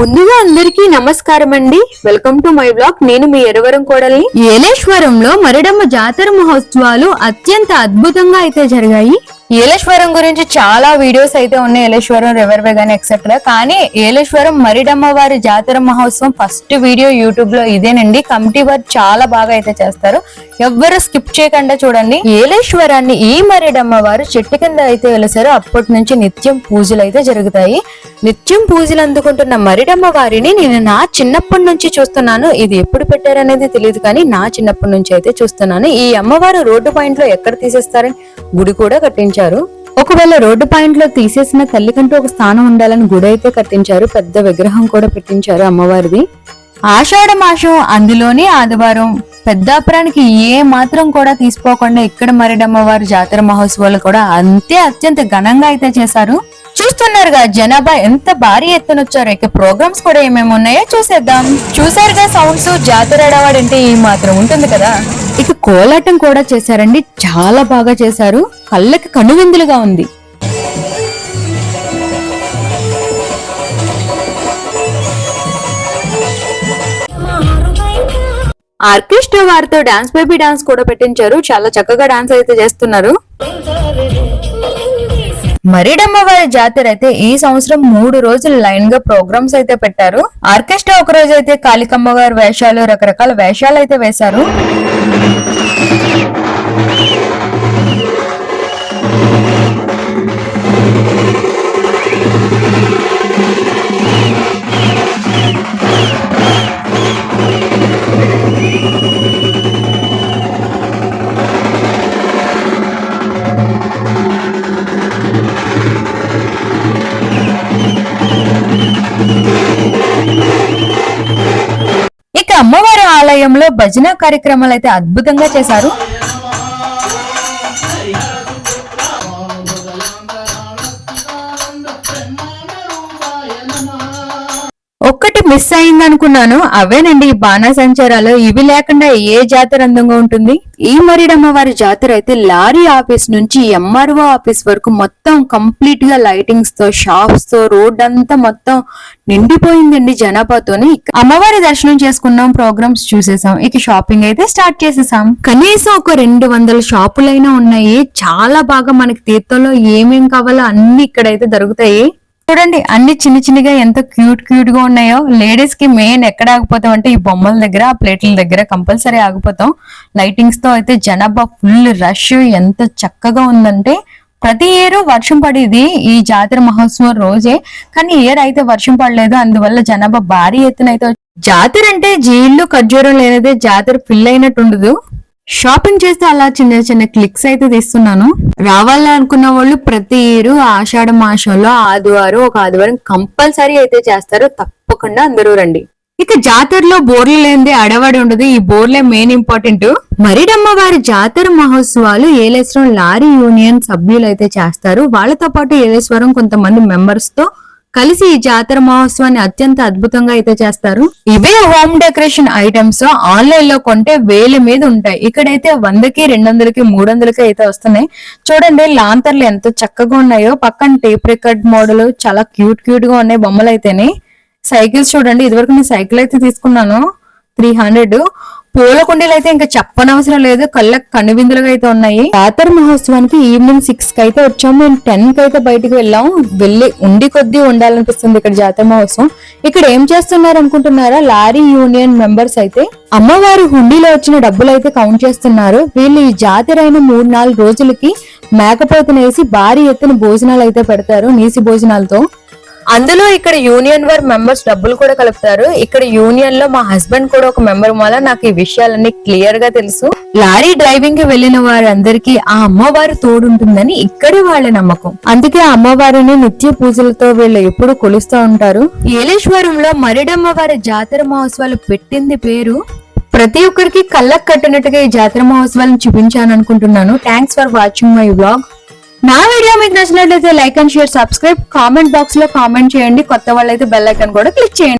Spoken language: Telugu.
ముందుగా అందరికీ నమస్కారం అండి వెల్కమ్ టు మై బ్లాగ్ నేను మీ ఎరవరం కోడల్ని. ఏలేశ్వరంలో మరిడమ్మ జాతర మహోత్సవాలు అత్యంత అద్భుతంగా అయితే జరిగాయి. ఏలేశ్వరం గురించి చాలా వీడియోస్ అయితే ఉన్నాయి. ఏలేశ్వరం రివర్వే కానీ గానీ ఎక్సెట్రా కానీ ఏలేశ్వరం మరిడమ్మ వారి జాతర మహోత్సవం ఫస్ట్ వీడియో యూట్యూబ్లో ఇదేనండి. కమిటీ వారు చాలా బాగా అయితే చేస్తారు. ఎవ్వరు స్కిప్ చేయకుండా చూడండి. ఏలేశ్వరాన్ని ఈ మరిడమ్మ వారు చెట్టు కింద అయితే వెలిసారు. అప్పటి నుంచి నిత్యం పూజలు అయితే జరుగుతాయి. నిత్యం పూజలు అందుకుంటున్న మరిడమ్మ వారిని నేను నా చిన్నప్పటి నుంచి చూస్తున్నాను. ఇది ఎప్పుడు పెట్టారనేది తెలియదు కానీ నా చిన్నప్పటి నుంచి అయితే చూస్తున్నాను. ఈ అమ్మవారు రోడ్డు పాయింట్లో ఎక్కడ తీసేస్తారని గుడి కూడా కట్టించారు. ఒకవేళ రోడ్డు పాయింట్లో తీసేసిన తల్లికంటూ ఒక స్థానం ఉండాలని గుడి అయితే కట్టించారు. పెద్ద విగ్రహం కూడా పెట్టించారు అమ్మవారిది. ఆషాఢ మాసం అందులోని ఆదివారం పెద్దాపురానికి ఏ మాత్రం కూడా తీసుకోకుండా ఇక్కడ మరిడమ్మవారి జాతర మహోత్సవాలు కూడా అంతే అత్యంత ఘనంగా అయితే చేశారు. చూస్తున్నారుగా జనాభా ఎంత భారీ ఎత్తున వచ్చారు. ఇక ప్రోగ్రామ్స్ కూడా ఏమేమి ఉన్నాయో చూసేద్దాం. చూసారుగా సౌండ్స్ జాతర ఆడవాడంటే ఈ మాత్రం ఉంటుంది కదా. ఇక కోలాటం కూడా చేశారండి. చాలా బాగా చేశారు. కళ్ళకి కనువిందులుగా ఉంది. ఆర్కెస్ట్రా వారితో డాన్స్ బేబీ డాన్స్ కూడా పెట్టించారు. చాలా చక్కగా డాన్స్ అయితే చేస్తున్నారు. మరిడమ్మ వారి జాతర అయితే ఈ సంవత్సరం మూడు రోజులు లైన్గా ప్రోగ్రామ్స్ అయితే పెట్టారు. ఆర్కెస్ట్రా ఒక రోజు అయితే కాళికమ్మ గారి వేషాలు రకరకాల వేషాలు అయితే వేశారు. అమ్మవారి ఆలయంలో భజన కార్యక్రమాలు అయితే అద్భుతంగా చేశారు. ఒకటి మిస్ అయింది అనుకున్నాను అవేనండి ఈ బాణాసంచారాలు. ఇవి లేకుండా ఏ జాతర అందంగా ఉంటుంది? ఈ మరిడమ్మ వారి జాతర అయితే లారీ ఆఫీస్ నుంచి ఎంఆర్ఓ ఆఫీస్ వరకు మొత్తం కంప్లీట్గా లైటింగ్స్తో షాప్స్తో రోడ్ అంతా మొత్తం నిండిపోయిందండి జనాభాతోని. అమ్మవారి దర్శనం చేసుకున్నాం ప్రోగ్రామ్స్ చూసేసాం. ఇక షాపింగ్ అయితే స్టార్ట్ చేసేసాం. కనీసం ఒక రెండు వందల షాపులైనా ఉన్నాయి. చాలా బాగా మనకి తీర్థంలో ఏమేం కావాలో అన్ని ఇక్కడైతే దొరుకుతాయి. చూడండి అన్ని చిన్న చిన్నగా ఎంత క్యూట్ క్యూట్గా ఉన్నాయో. లేడీస్కి మెయిన్ ఎక్కడ ఆగిపోతాం అంటే ఈ బొమ్మల దగ్గర ఆ ప్లేట్ల దగ్గర కంపల్సరీ ఆగిపోతాం. లైటింగ్స్తో అయితే జనాభా ఫుల్ రష్ ఎంత చక్కగా ఉందంటే ప్రతి ఇయర్ వర్షం పడేది ఈ జాతర మహోత్సవం రోజే. కానీ ఇయర్ అయితే వర్షం పడలేదు. అందువల్ల జనాభా భారీ ఎత్తున అయితే జాతర అంటే జీళ్ళు ఖర్జూరం లేనిదే జాతర ఫిల్ అయినట్టు ఉండదు. షాపింగ్ చేస్తే అలా చిన్న చిన్న క్లిక్స్ అయితే తీస్తున్నాను. రావాలనుకున్న వాళ్ళు ప్రతి ఇయర్ ఆషాఢ మాసంలో ఆదివారం ఒక ఆదివారం కంపల్సరీ అయితే చేస్తారు. తప్పకుండా అందరూ రండి. ఇక జాతరలో బోర్లు లేనిదే అడవాడి ఉండదు. ఈ బోర్లే మెయిన్ ఇంపార్టెంట్ మరిడమ్మ వారి జాతర మహోత్సవాలు ఏలేశ్వరం లారీ యూనియన్ సభ్యులు అయితే చేస్తారు. వాళ్ళతో పాటు ఏలేశ్వరం కొంతమంది మెంబర్స్తో కలిసి ఈ జాతర మహోత్సవాన్ని అత్యంత అద్భుతంగా అయితే చేస్తారు. ఇవే హోమ్ డెకరేషన్ ఐటమ్స్ ఆన్లైన్లో కొంటే వేల మీద ఉంటాయి. ఇక్కడైతే వందకి రెండు వందలకి మూడు వందలకి అయితే వస్తున్నాయి. చూడండి లాంతర్లు ఎంత చక్కగా ఉన్నాయో. పక్కన టేప్ రికార్డ్ మోడల్ చాలా క్యూట్ క్యూట్గా ఉన్నాయి బొమ్మలు అయితేనే సైకిల్స్ చూడండి ఇదివరకు నేను సైకిల్ అయితే తీసుకున్నాను. Three hundred. పూల కుండీలు అయితే ఇంకా చెప్పనవసరం లేదు. కళ్ళకి కనువిందులుగా అయితే ఉన్నాయి. జాతర మహోత్సవానికి ఈవినింగ్ సిక్స్కి అయితే వచ్చాము. మేము టెన్కి అయితే బయటకు వెళ్ళాం వెళ్ళి ఉండి కొద్దీ ఉండాలనిపిస్తుంది ఇక్కడ జాతర మహోత్సవం. ఇక్కడ ఏం చేస్తున్నారు అనుకుంటున్నారా లారీ యూనియన్ మెంబర్స్ అయితే. అమ్మవారి హుండీలో వచ్చిన డబ్బులు అయితే కౌంట్ చేస్తున్నారు. వీళ్ళు ఈ జాతర అయిన మూడు నాలుగు రోజులకి మేకపోతనేసి భారీ ఎత్తున భోజనాలు అయితే పెడతారు. నీసి భోజనాలతో. అందులో ఇక్కడ యూనియన్ వారి మెంబర్స్ డబ్బులు కూడా కలుపుతారు. ఇక్కడ యూనియన్లో మా హస్బెండ్ కూడా ఒక మెంబర్ వల్ల నాకు ఈ విషయాలన్నీ క్లియర్గా తెలుసు. లారీ డ్రైవింగ్కి వెళ్ళిన వారందరికీ ఆ అమ్మవారు తోడుంటుందని ఇక్కడే వాళ్ళ నమ్మకం. అందుకే ఆ అమ్మవారిని నిత్య పూజలతో వీళ్ళు ఎప్పుడు కొలుస్తూ ఉంటారు. ఏలేశ్వరంలో మరిడమ్మ వారి జాతర మహోత్సవాలు పెట్టింది పేరు. ప్రతి ఒక్కరికి కళ్ళకు కట్టినట్టుగా ఈ జాతర మహోత్సవాలను చూపించాను అనుకుంటున్నాను thanks for watching my blog నా వీడియో మీకు నచ్చినట్లయితే like and share subscribe comment బాక్స్లో కామెంట్ చేయండి. కొత్త వాళ్ళైతే బెల్ ఐకన్ కూడా క్లిక్ చేయండి.